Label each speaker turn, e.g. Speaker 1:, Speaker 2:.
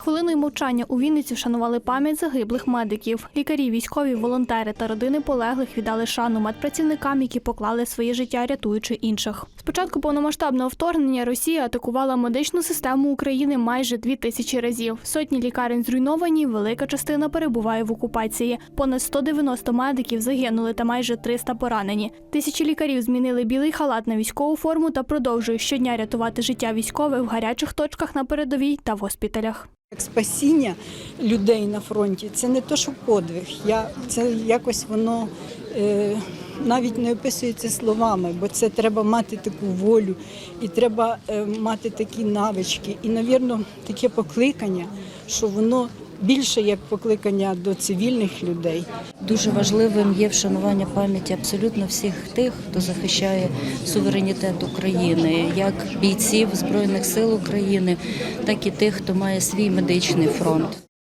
Speaker 1: Хвилиною мовчання у Вінниці вшанували пам'ять загиблих медиків. Лікарі, військові, волонтери та родини полеглих віддали шану медпрацівникам, які поклали своє життя, рятуючи інших. Спочатку повномасштабного вторгнення Росія атакувала медичну систему України майже дві тисячі разів. Сотні лікарень зруйновані, велика частина перебуває в окупації. Понад 190 медиків загинули та майже 300 поранені. Тисячі лікарів змінили білий халат на військову форму та продовжують щодня рятувати життя військових в гарячих точках на передовій та в госпіталях.
Speaker 2: Як спасіння людей на фронті це не то, що подвиг. Я, це якось воно е, навіть не описується словами, бо це треба мати таку волю і треба е, мати такі навички. І, навірно, таке покликання, що воно більше як покликання до цивільних людей.
Speaker 3: Дуже важливим є вшанування пам'яті абсолютно всіх тих, хто захищає суверенітет України, як бійців Збройних сил України, так і тих, хто має свій медичний фронт.